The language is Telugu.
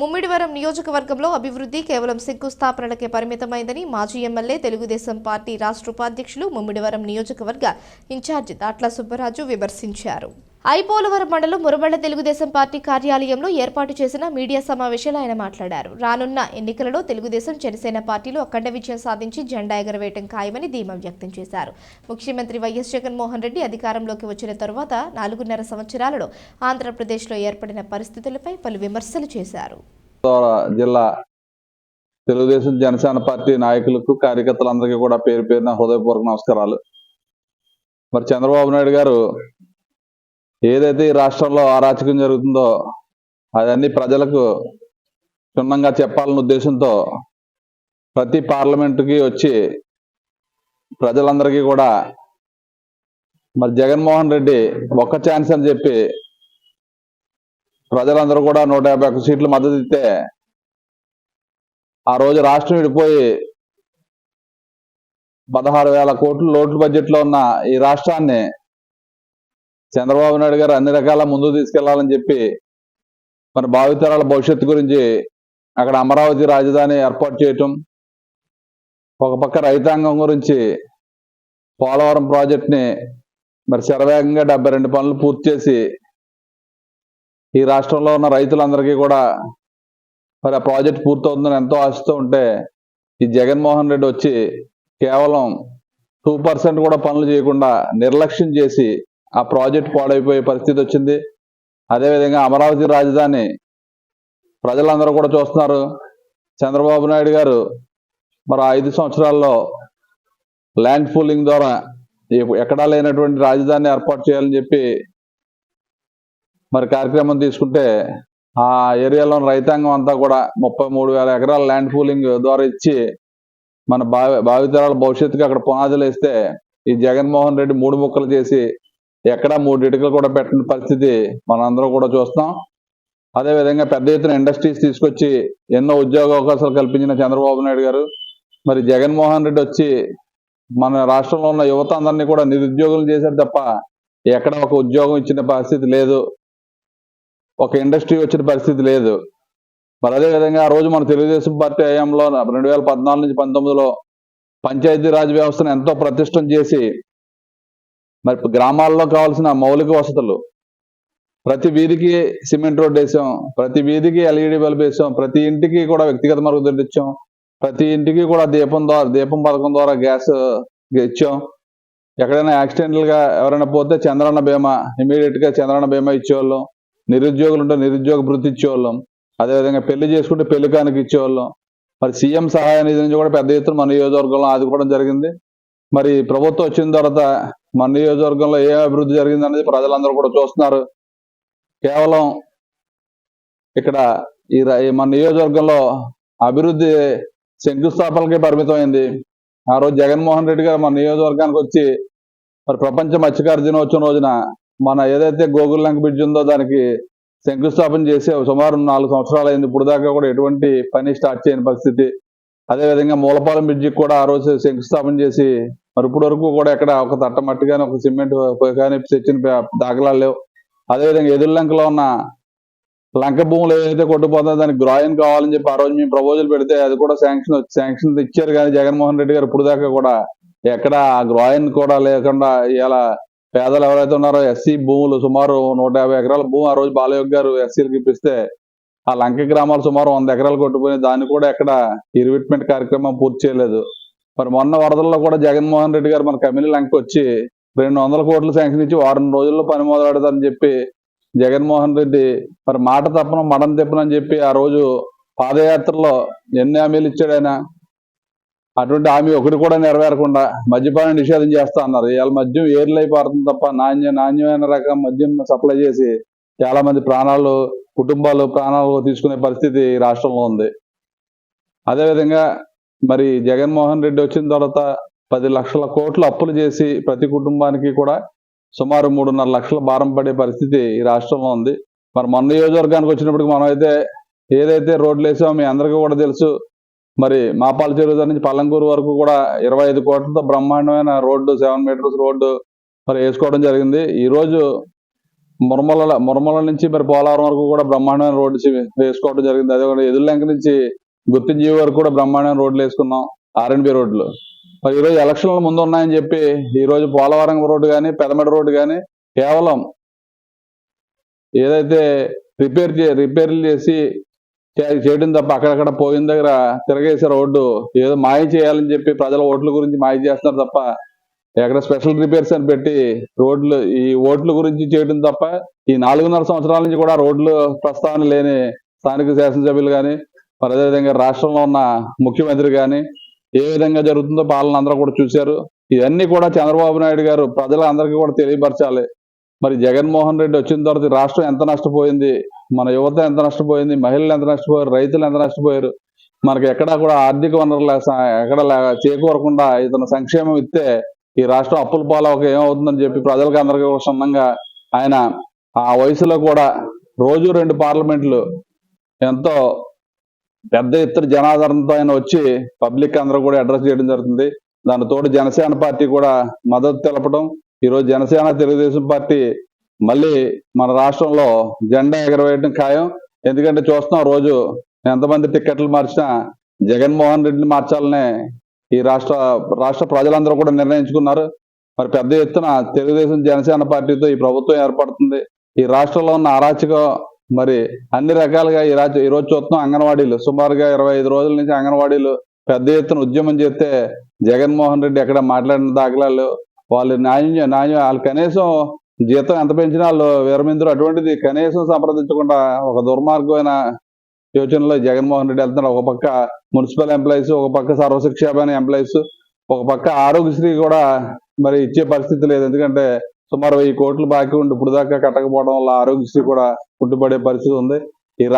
ముమ్మిడివరం నియోజకవర్గంలో అభివృద్ధి కేవలం శంకుస్థాపనలకే పరిమితమైందని మాజీ ఎమ్మెల్యే తెలుగుదేశం పార్టీ రాష్ట్ర ఉపాధ్యక్షులు ముమ్మిడివరం నియోజకవర్గ ఇన్ఛార్జి దాట్ల సుబ్బరాజు విమర్శించారు. ఐపోలవరం మండలం మురబళ్ళ తెలుగుదేశం పార్టీ కార్యాలయంలో ఏర్పాటు చేసిన మీడియా సమావేశంలో ఆయన మాట్లాడారు. రానున్న ఎన్నికలలో తెలుగుదేశం జనసేన పార్టీలు అఖండ విజయం సాధించి జెండా ఎగరవేయటం ఖాయమని ధీమా వ్యక్తం చేశారు. ముఖ్యమంత్రి వైఎస్ జగన్మోహన్ రెడ్డి అధికారంలోకి వచ్చిన తరువాత నాలుగున్నర సంవత్సరాలలో ఆంధ్రప్రదేశ్లో ఏర్పడిన పరిస్థితులపై పలు విమర్శలు చేశారు. జిల్లా తెలుగుదేశం జనసేన పార్టీ నాయకులకు కార్యకర్తలందరికీ కూడా పేరు పేరున హృదయపూర్వక నమస్కారాలు. మరి చంద్రబాబు నాయుడు గారు ఏదైతే ఈ రాష్ట్రంలో అరాచకం జరుగుతుందో అదన్నీ ప్రజలకు క్షుణ్ణంగా చెప్పాలన్న ఉద్దేశంతో ప్రతి పార్లమెంటుకి వచ్చి ప్రజలందరికీ కూడా మరి జగన్మోహన్ రెడ్డి ఒక్క ఛాన్స్ అని చెప్పి ప్రజలందరూ కూడా నూట యాభై ఒక్క సీట్లు మద్దతు ఇస్తే ఆ రోజు రాష్ట్రం విడిపోయి పదహారు వేల కోట్లు లోట్లు బడ్జెట్లో ఉన్న ఈ రాష్ట్రాన్ని చంద్రబాబు నాయుడు గారు అన్ని రకాల ముందుకు తీసుకెళ్ళాలని చెప్పి మన భావితరాల భవిష్యత్తు గురించి అక్కడ అమరావతి రాజధాని ఏర్పాటు చేయటం ఒక పక్క రైతాంగం గురించి పోలవరం ప్రాజెక్ట్ని మరి శరవేగంగా డెబ్బై రెండు పనులు పూర్తి చేసి ఈ రాష్ట్రంలో ఉన్న రైతులందరికీ కూడా మరి ఆ ప్రాజెక్ట్ పూర్తవుతుందని ఎంతో ఆశతో ఉంటే ఈ జగన్మోహన్ రెడ్డి వచ్చి కేవలం టూ పర్సెంట్ కూడా పనులు చేయకుండా నిర్లక్ష్యం చేసి ఆ ప్రాజెక్ట్ పాడైపోయే పరిస్థితి వచ్చింది. అదేవిధంగా అమరావతి రాజధాని ప్రజలందరూ కూడా చూస్తున్నారు. చంద్రబాబు నాయుడు గారు మరి ఐదు సంవత్సరాల్లో ల్యాండ్ పూలింగ్ ద్వారా ఎక్కడా లేనటువంటి రాజధాని ఏర్పాటు చేయాలని చెప్పి మరి కార్యక్రమం తీసుకుంటే ఆ ఏరియాలోని రైతాంగం అంతా కూడా ముప్పై మూడు వేల ఎకరాల ల్యాండ్ పూలింగ్ ద్వారా ఇచ్చి మన భావి భావితరాల భవిష్యత్తుకి అక్కడ పునాదులు వేస్తే ఈ జగన్మోహన్ రెడ్డి మూడు ముక్కలు చేసి ఎక్కడ మూడు ఇటుకలు కూడా పెట్టిన పరిస్థితి మనందరం కూడా చూస్తాం అదే విధంగా పెద్ద ఎత్తున ఇండస్ట్రీస్ తీసుకొచ్చి ఎన్నో ఉద్యోగ అవకాశాలు కల్పించిన చంద్రబాబు నాయుడు గారు మరి జగన్మోహన్ రెడ్డి వచ్చి మన రాష్ట్రంలో ఉన్న యువత అందరినీ కూడా నిరుద్యోగులు చేశారు తప్ప ఎక్కడ ఒక ఉద్యోగం ఇచ్చిన పరిస్థితి లేదు. ఒక ఇండస్ట్రీ వచ్చిన పరిస్థితి లేదు. మరి అదే విధంగా ఆ రోజు మన తెలుగుదేశం పార్టీ హయాంలో రెండు వేల పద్నాలుగు నుంచి పంతొమ్మిదిలో పంచాయతీరాజ్ వ్యవస్థను ఎంతో ప్రతిష్టం చేసి మరి గ్రామాల్లో కావాల్సిన మౌలిక వసతులు ప్రతి వీధికి సిమెంట్ రోడ్ వేసాం ప్రతి వీధికి ఎల్ఈడి బల్బ్ వేసాం ప్రతి ఇంటికి కూడా వ్యక్తిగత మరుగుదొడ్డి ఇచ్చాం ప్రతి ఇంటికి కూడా దీపం ద్వారా దీపం పథకం ద్వారా గ్యాస్ ఇచ్చాం. ఎక్కడైనా యాక్సిడెంటల్గా ఎవరైనా పోతే చంద్రన్న బీమా ఇమీడియట్గా చంద్రన్న బీమా ఇచ్చేవాళ్ళం. నిరుద్యోగులు ఉంటే నిరుద్యోగ భృతి ఇచ్చేవాళ్ళం. అదేవిధంగా పెళ్ళి చేసుకుంటే పెళ్ళి కానుక ఇచ్చేవాళ్ళం. మరి సీఎం సహాయ నిధి నుంచి కూడా పెద్ద ఎత్తున మన నియోజకవర్గంలో ఆదుకోవడం జరిగింది. మరి ప్రభుత్వం వచ్చిన తర్వాత మన నియోజకవర్గంలో ఏ అభివృద్ధి జరిగింది అనేది ప్రజలందరూ కూడా చూస్తున్నారు. కేవలం ఇక్కడ ఈ మన నియోజకవర్గంలో అభివృద్ధి శంకుస్థాపనలకే పరిమితమైంది. ఆ రోజు జగన్మోహన్ రెడ్డి గారు మన నియోజకవర్గానికి వచ్చి మరి ప్రపంచ మత్స్యకార దినోత్సవం రోజున మన ఏదైతే గోగుల్ లంక బ్రిడ్జ్ ఉందో దానికి శంకుస్థాపన చేసి సుమారు నాలుగు సంవత్సరాలు అయింది ఇప్పుడు దాకా కూడా ఎటువంటి పని స్టార్ట్ చేయని పరిస్థితి. అదేవిధంగా మూలపాలెం బ్రిడ్జికి కూడా ఆ రోజు శంకుస్థాపన చేసి మరి ఇప్పటి వరకు కూడా ఎక్కడ ఒక తట్ట మట్టి కానీ ఒక సిమెంట్ కానీ తెచ్చిన దాఖలాలు లేవు. అదేవిధంగా ఎదురు లంకలో ఉన్న లంక భూములు ఏదైతే కొట్టుకుపోతుందో దానికి గ్రాయిన్ కావాలని చెప్పి ఆ రోజు మేము ప్రపోజల్ పెడితే అది కూడా శాంక్షన్ శాంక్షన్ ఇచ్చారు కానీ జగన్మోహన్ రెడ్డి గారు ఇప్పుడు దాకా కూడా ఎక్కడ ఆ కూడా లేకుండా ఇలా పేదలు ఎవరైతే ఉన్నారో ఎస్సీ భూములు సుమారు నూట యాభై ఎకరాల భూమి ఆ రోజు బాలయోగ్ గారు ఎస్సీలకు ఇప్పిస్తే ఆ లంక గ్రామాలు సుమారు వంద ఎకరాలు కొట్టుకుని దాన్ని కూడా ఎక్కడ ఇరివిట్మెంట్ కార్యక్రమం పూర్తి చేయలేదు. మరి మొన్న వరదల్లో కూడా జగన్మోహన్ రెడ్డి గారు మన కమిలి లంక వచ్చి రెండు వందల కోట్లు శాంక్షన్ ఇచ్చి వారం రోజుల్లో పని మొదలెడదని చెప్పి జగన్మోహన్ రెడ్డి మరి మాట తప్పను మడం తిప్పనని చెప్పి ఆ రోజు పాదయాత్రలో ఎన్ని హామీలు ఇచ్చాడు ఆయన? అటువంటి హామీ ఒకటి కూడా నెరవేరకుండా మద్యపానం నిషేధం చేస్తా అన్నారు. ఇవాళ మద్యం ఏర్లై పారుతుంది తప్ప నాణ్య నాణ్యమైన రకం మద్యం సప్లై చేసి చాలా మంది ప్రాణాలు కుటుంబాలు ప్రాణాలు తీసుకునే పరిస్థితి రాష్ట్రంలో ఉంది. అదేవిధంగా మరి జగన్మోహన్ రెడ్డి వచ్చిన తర్వాత పది లక్షల కోట్లు అప్పులు చేసి ప్రతి కుటుంబానికి కూడా సుమారు మూడున్నర లక్షల భారం పడే పరిస్థితి ఈ రాష్ట్రంలో ఉంది. మరి మన నియోజకవర్గానికి వచ్చినప్పటికి మనం అయితే ఏదైతే రోడ్లు వేసామో మీ అందరికీ కూడా తెలుసు. మరి మాపాల చెరువు దగ్గర నుంచి పల్లంకూరు వరకు కూడా ఇరవై ఐదు కోట్లతో బ్రహ్మాండమైన రోడ్డు సెవెన్ మీటర్స్ రోడ్డు మరి వేసుకోవడం జరిగింది. ఈ రోజు మురమల మురమల నుంచి మరి పోలవరం వరకు కూడా బ్రహ్మాండమైన రోడ్డు వేసుకోవడం జరిగింది. అదే ఎదుర్లంక నుంచి గుర్తించే వరకు కూడా బ్రహ్మాండం రోడ్లు వేసుకున్నాం ఆర్ఎన్బి రోడ్లు. మరి ఈరోజు ఎలక్షన్లు ముందు ఉన్నాయని చెప్పి ఈ రోజు పోలవరం రోడ్డు కానీ పెదమడి రోడ్డు కానీ కేవలం ఏదైతే రిపేర్ చే రిపేర్లు చేసి చే- చేయడం తప్ప అక్కడక్కడ పోయిన దగ్గర తిరగేసే రోడ్డు ఏదో మాయ చేయాలని చెప్పి ప్రజల ఓట్ల గురించి మాయ చేస్తున్నారు తప్ప ఎక్కడ స్పెషల్ రిపేర్స్ అని పెట్టి రోడ్లు ఈ ఓట్ల గురించి చేయడం తప్ప ఈ నాలుగున్నర సంవత్సరాల నుంచి కూడా రోడ్లు ప్రస్తావన లేని స్థానిక శాసనసభ్యులు కానీ మరి అదేవిధంగా రాష్ట్రంలో ఉన్న ముఖ్యమంత్రి కానీ ఏ విధంగా జరుగుతుందో పాలన అందరూ కూడా చూశారు. ఇవన్నీ కూడా చంద్రబాబు నాయుడు గారు ప్రజలందరికీ కూడా తెలియపరచాలి. మరి జగన్మోహన్ రెడ్డి వచ్చిన తర్వాత రాష్ట్రం ఎంత నష్టపోయింది మన యువత ఎంత నష్టపోయింది మహిళలు ఎంత నష్టపోయారు రైతులు ఎంత నష్టపోయారు మనకి ఎక్కడా కూడా ఆర్థిక వనరులు ఎక్కడ చేకూరకుండా ఇతను సంక్షేమం ఇస్తే ఈ రాష్ట్రం అప్పుల పాల ఒక ఏమవుతుందని చెప్పి ప్రజలకు అందరికీ క్షుణ్ణంగా ఆయన ఆ వయసులో కూడా రోజు రెండు పార్లమెంట్లు ఎంతో పెద్ద ఎత్తున జనాదరణతో ఆయన వచ్చి పబ్లిక్ అందరూ కూడా అడ్రస్ చేయడం జరుగుతుంది. దాని తోడు జనసేన పార్టీ కూడా మద్దతు తెలపడం. ఈరోజు జనసేన తెలుగుదేశం పార్టీ మళ్ళీ మన రాష్ట్రంలో జెండా ఎగరవేయడం ఖాయం. ఎందుకంటే చూస్తున్నాం రోజు ఎంతమంది టిక్కెట్లు మార్చినా జగన్మోహన్ రెడ్డిని మార్చాలనే ఈ రాష్ట్ర రాష్ట్ర ప్రజలందరూ కూడా నిర్ణయించుకున్నారు. మరి పెద్ద ఎత్తున తెలుగుదేశం జనసేన పార్టీతో ఈ ప్రభుత్వం ఏర్పడుతుంది. ఈ రాష్ట్రంలో ఉన్న అరాచకం మరి అన్ని రకాలుగా ఈ రాజ్య ఈరోజు చూస్తున్నాం అంగన్వాడీలు. సుమారుగా ఇరవై ఐదు రోజుల నుంచి అంగన్వాడీలు పెద్ద ఎత్తున ఉద్యమం చేస్తే జగన్మోహన్ రెడ్డి ఎక్కడ మాట్లాడిన దాఖలాలు వాళ్ళు న్యాయం న్యాయం వాళ్ళు కనీసం జీతం ఎంత పెంచినా వాళ్ళు విరమించరు అటువంటిది కనీసం సంప్రదించకుండా ఒక దుర్మార్గమైన యోచనలో జగన్మోహన్ రెడ్డి వెళ్తున్నారు ఒక పక్క మున్సిపల్ ఎంప్లాయీస్ ఒక పక్క సర్వశిక్ష ఎంప్లాయీస్ ఒక పక్క ఆరోగ్యశ్రీ కూడా మరి ఇచ్చే పరిస్థితి లేదు. ఎందుకంటే సుమారు వెయ్యి కోట్లు బాకీ ఉండి ఇప్పుడు దాకా కట్టకపోవడం వల్ల ఆరోగ్యశ్రీ కూడా కుంటుపడే పరిస్థితి ఉంది.